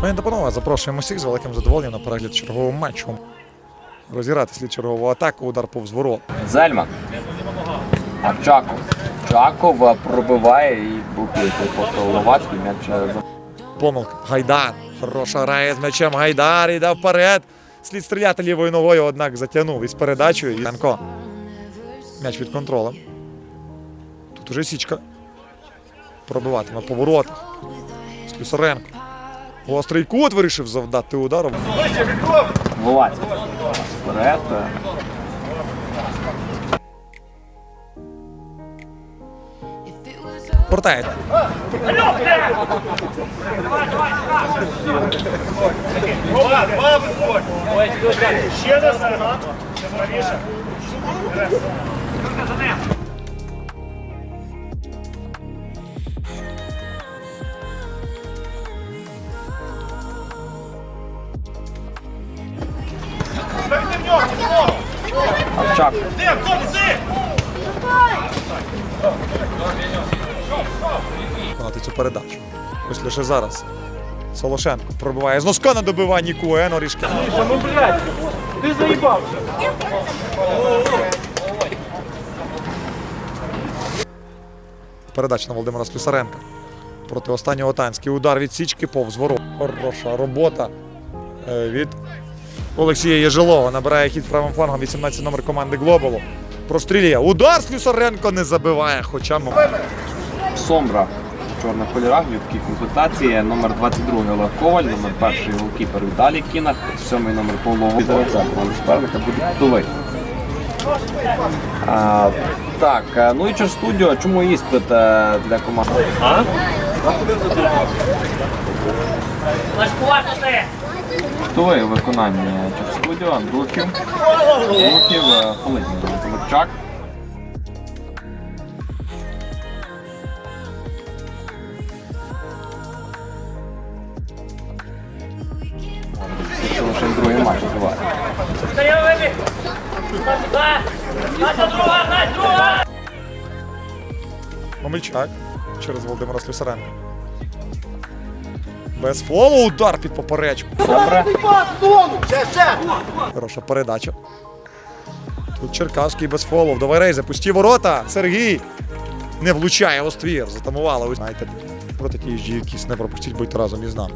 Пані та панове, запрошуємо всіх з великим задоволенням на перегляд чергового матчу. Розіграти слід чергову атаку, удар повз ворот. Зельман. А Чаков. Чаков е, пробиває і цей просто Ловацький м'яч. е, Помилка. Гайдар. Хороша грає з м'ячем. Гайдар іде вперед. Слід стріляти лівою ногою, однак затягнув із передачею. Янко. М'яч під контролем. Тут уже січка. Пробиватиме по воротах. Слюсаренко. Гострий кут вирішив завдати ударом. Ловацький. Вперед. е, Портається. Ще раз, виконати цю передачу. Ось лише зараз. Солошенко пробиває з носка на добиванні Куен Орішки. Ну, блядь, ти заїбався. Передача на Володимира Слюсаренка. Проти останнього танський удар від січки повз ворот. Хороша робота е, від Олексія Єжилова. Набирає хід правим флангом 18 номер команди Глобалу. Прострілює. Удар Слюсаренко не забиває, хоча м- Сомбра в чорних кольорах, м'які комплектації. Номер 22 Олег Коваль, номер перший голкіпер Віталій Кінах, сьомий номер Павло. Команда суперника буде готовий. А, так, е, ну і через студіо, чому іспит е, для команди? Готовий у виконанні через студіо, Андрухів, Андрухів, е, Холодній, Тимирчак. Це лише другий матч триває. Омельчак через Володимира Слюсаренка. Без фолу удар під поперечку. Добре. Хороша передача. Тут Черкаський без фолу. Давай рейзе, пусті ворота. Сергій не влучає у ствір. Затамували. Знаєте, проти тієї ж якісь не пропустіть, будьте разом із нами.